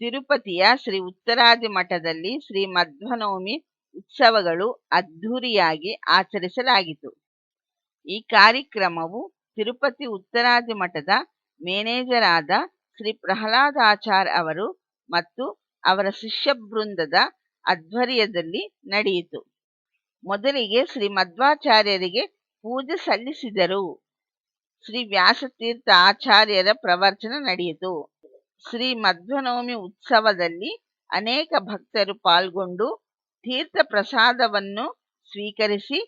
ತಿರುಪತಿಯ ಶ್ರೀ ಉತ್ತರಾದಿ ಮಠದಲ್ಲಿ ಶ್ರೀ ಮಧ್ವನವಮಿ ಉತ್ಸವಗಳು ಅದ್ಧೂರಿಯಾಗಿ ಆಚರಿಸಲಾಯಿತು ಈ ಕಾರ್ಯಕ್ರಮವು ತಿರುಪತಿ ಉತ್ತರಾದಿ ಮಠದ ಮೇನೇಜರ್ ಆದ ಶ್ರೀ ಪ್ರಹ್ಲಾದಾಚಾರ್ ಅವರು ಮತ್ತು ಅವರ ಶಿಷ್ಯ ಬೃಂದದ ಆಧ್ವರ್ಯದಲ್ಲಿ ನಡೆಯಿತು. ಮೊದಲಿಗೆ ಶ್ರೀ ಮಧ್ವಾಚಾರ್ಯರಿಗೆ ಪೂಜೆ ಸಲ್ಲಿಸಿದರು. ಶ್ರೀ ವ್ಯಾಸತೀರ್ಥ ಆಚಾರ್ಯರ ಪ್ರವಚನ ನಡೆಯಿತು. ಶ್ರೀ ಮಧ್ವನವಮಿ ಉತ್ಸವದಲ್ಲಿ ಅನೇಕ ಭಕ್ತರು ಪಾಲ್ಗೊಂಡು ತೀರ್ಥ ಪ್ರಸಾದವನ್ನು ಸ್ವೀಕರಿಸಿ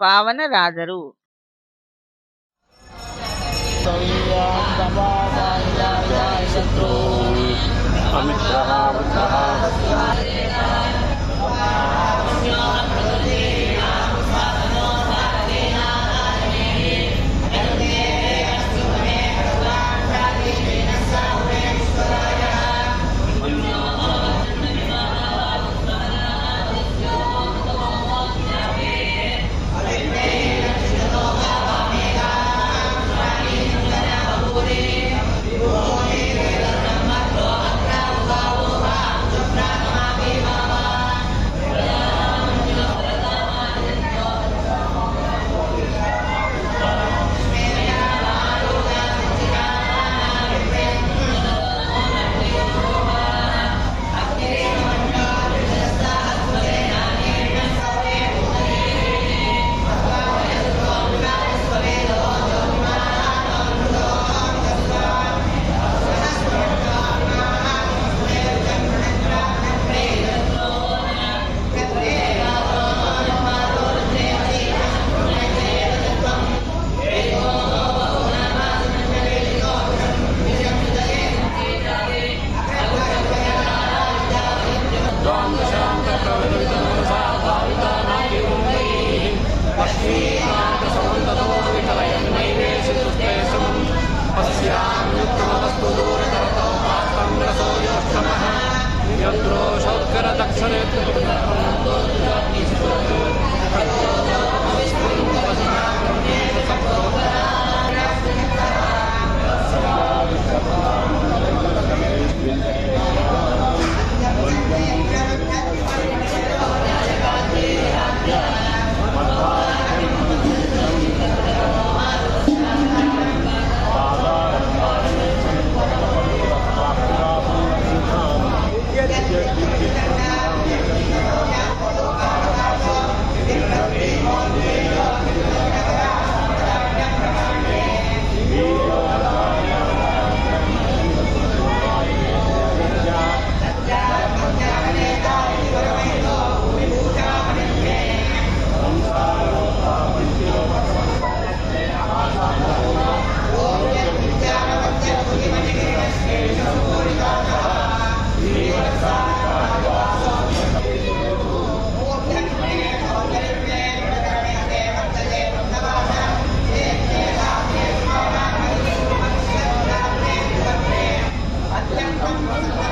ಪಾವನರಾದರು. समिश्रः 아.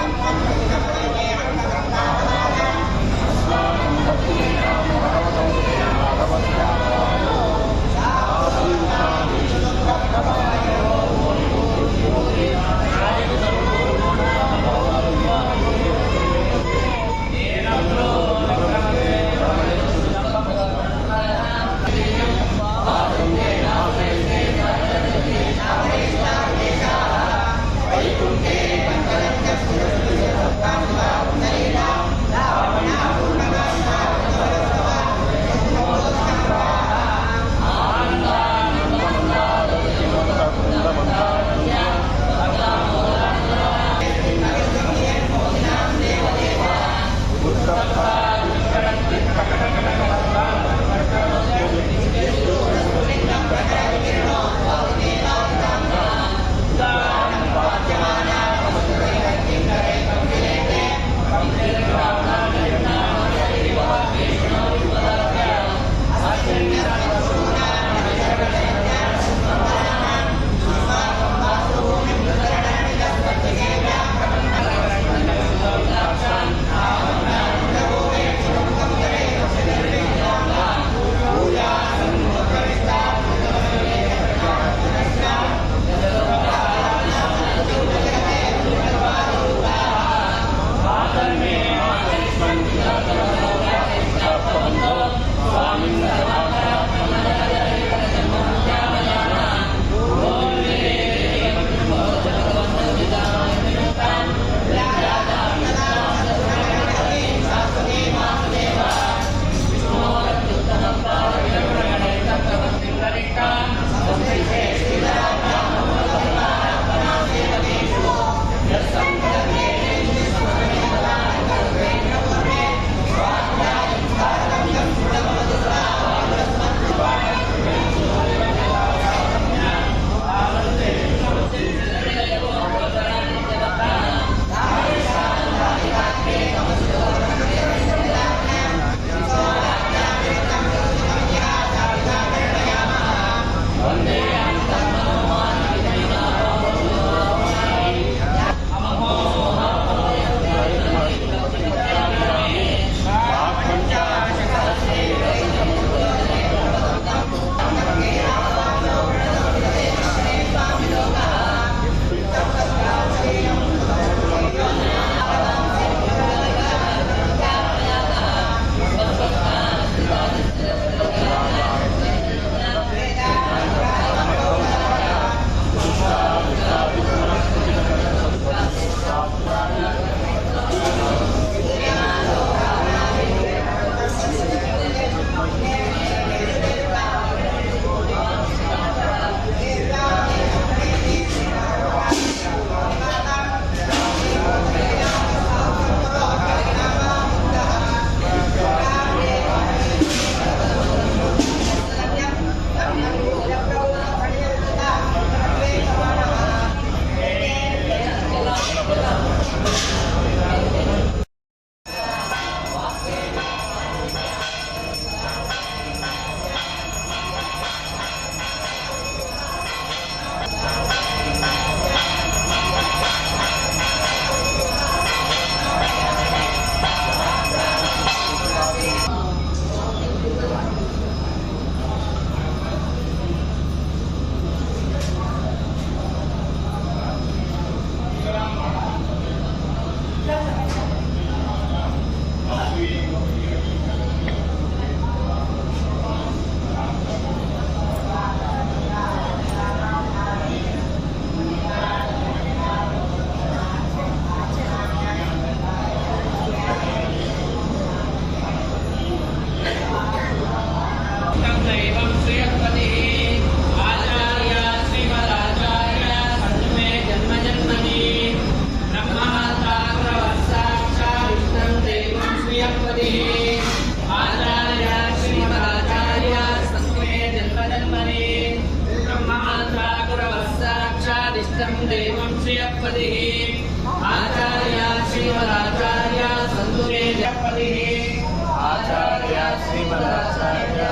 श्रियपतिः आचार्य श्रीमदाचार्य सन्तु मे जपतिः आचार्य श्रीमदाचार्य।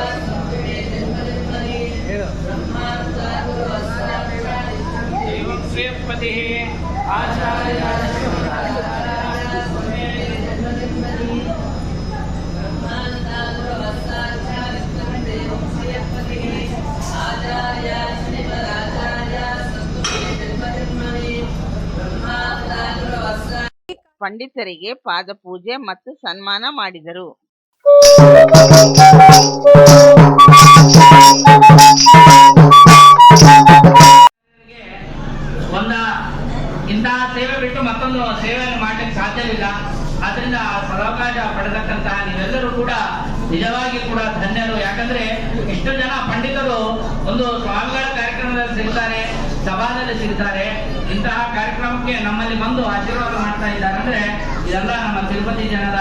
एवं श्रियपतिः आचार्य ಪಂಡಿತರಿಗೆ ಪಾದಪೂಜೆ ಮತ್ತು ಸನ್ಮಾನ ಮಾಡಿದರು. ಇದೆಲ್ಲ ನಮ್ಮ ತಿರುಪತಿ ಜನರ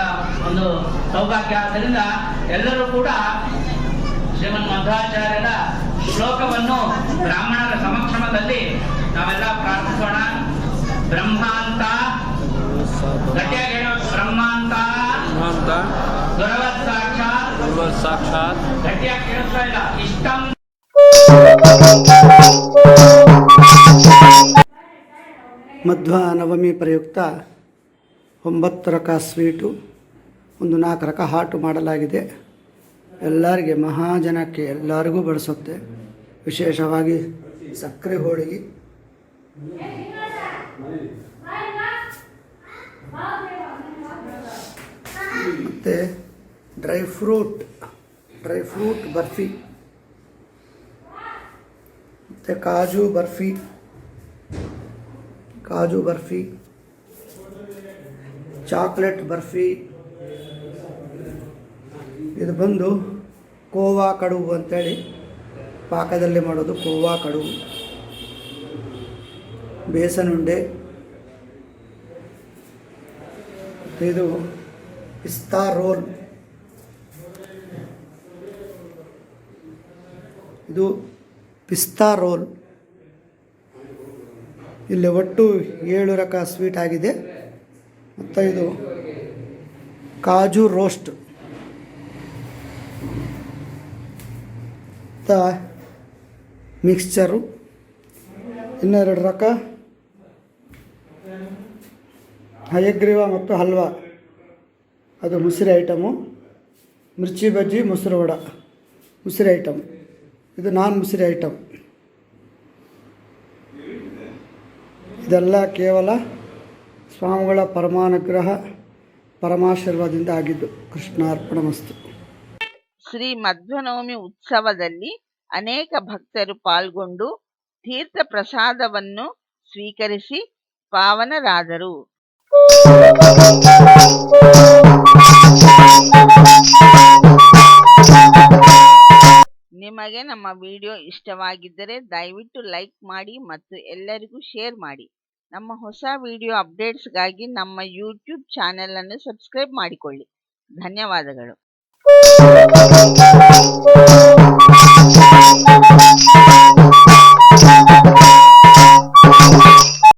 ಒಂದು ಸೌಭಾಗ್ಯ. ಆದ್ದರಿಂದ ಎಲ್ಲರೂ ಕೂಡ ಶ್ರೀಮನ್ ಮಧ್ವಾಚಾರ್ಯರ ಶ್ಲೋಕವನ್ನು ಬ್ರಾಹ್ಮಣರ ಸಮಕ್ಷಮದಲ್ಲಿ ನಾವೆಲ್ಲ ಪ್ರಾರ್ಥಿಸೋಣ. ಬ್ರಹ್ಮಾಂತ. ಗಟ್ಟಿಯಾಗಿ ಬ್ರಹ್ಮಾಂತ. ಅಂತ ದೊರವತ್ ಸಾಕ್ಷಾತ್ ಸರ್ವ ಸಾಕ್ಷಾತ್ ಗಟ್ಟಿಯಾಗಿ ಕೇಳಿಸ್ತಾ ಇಲ್ಲ. ಇಷ್ಟಂ. ಮಧ್ವ ನವಮಿ ಪ್ರಯುಕ್ತ ಒಂಬತ್ತು ರಕ ಸ್ವೀಟು, ಒಂದು ನಾಲ್ಕು ರಕ ಹಾಟು ಮಾಡಲಾಗಿದೆ. ಎಲ್ಲರಿಗೆ ಮಹಾಜನಕ್ಕೆ ಎಲ್ಲರಿಗೂ ಬಳಸುತ್ತೆ ವಿಶೇಷವಾಗಿ ಸಕ್ಕರೆ ಹೋಳಿಗೆ. ಮತ್ತು dry fruit dry fruit barfi. ಮತ್ತು ಕಾಜು ಬರ್ಫಿ. ಕಾಜು ಬರ್ಫಿ. ಚಾಕ್ಲೇಟ್ ಬರ್ಫಿ. ಇದು ಬಂದು ಕೋವಾ ಕಡುಬು ಅಂತೇಳಿ ಪಾಕದಲ್ಲಿ ಮಾಡೋದು ಕೋವಾ ಕಡುಬು. ಬೇಸನ್ ಉಂಡೆ ಇದು ಪಿಸ್ತಾ ರೋಲ್. ಇದು ಪಿಸ್ತಾ ರೋಲ್. ಇಲ್ಲಿ ಒಟ್ಟು ಏಳು ರಕ ಸ್ವೀಟ್ ಆಗಿದೆ. ಮತ್ತು ಇದು ಕಾಜು ರೋಸ್ಟ್. ಮತ್ತು ಮಿಕ್ಸ್ಚರು, ಇನ್ನೆರಡು ರಕ ಹಯಗ್ರೀವ ಮತ್ತು ಹಲ್ವಾ. ಅದು ಮುಸಿರಿ ಐಟಮು. ಮಿರ್ಚಿ ಬಜ್ಜಿ, ಮೊಸರು ವಡ. ಮುಸಿರಿ ಐಟಮ್. ಇದು ನಾನ್ ಮುಸಿರಿ ಐಟಮ್. ಇದೆಲ್ಲ ಕೇವಲ ಸ್ವಾಮಿಗಳ ಪರಮಾನುಗ್ರಹ ಪರಮಾಶೀರ್ವಾದದಿಂದ ಆಗಿದ್ದು ಕೃಷ್ಣಾರ್ಪಣಮಸ್ತು. ಶ್ರೀ ಮಧ್ವನವಮಿ ಉತ್ಸವದಲ್ಲಿ ಅನೇಕ ಭಕ್ತರು ಪಾಲ್ಗೊಂಡು ತೀರ್ಥ ಪ್ರಸಾದವನ್ನು ಸ್ವೀಕರಿಸಿ ಪಾವನರಾದರು. ನಿಮಗೆ ನಮ್ಮ ವಿಡಿಯೋ ಇಷ್ಟವಾಗಿದ್ದರೆ ದಯವಿಟ್ಟು ಲೈಕ್ ಮಾಡಿ ಮತ್ತು ಎಲ್ಲರಿಗೂ ಶೇರ್ ಮಾಡಿ. ನಮ್ಮ ಹೊಸ ವಿಡಿಯೋ ಅಪ್ಡೇಟ್ಸ್ಗಾಗಿ ನಮ್ಮ ಯೂಟ್ಯೂಬ್ ಚಾನೆಲನ್ನು ಸಬ್ಸ್ಕ್ರೈಬ್ ಮಾಡಿಕೊಳ್ಳಿ. ಧನ್ಯವಾದಗಳು.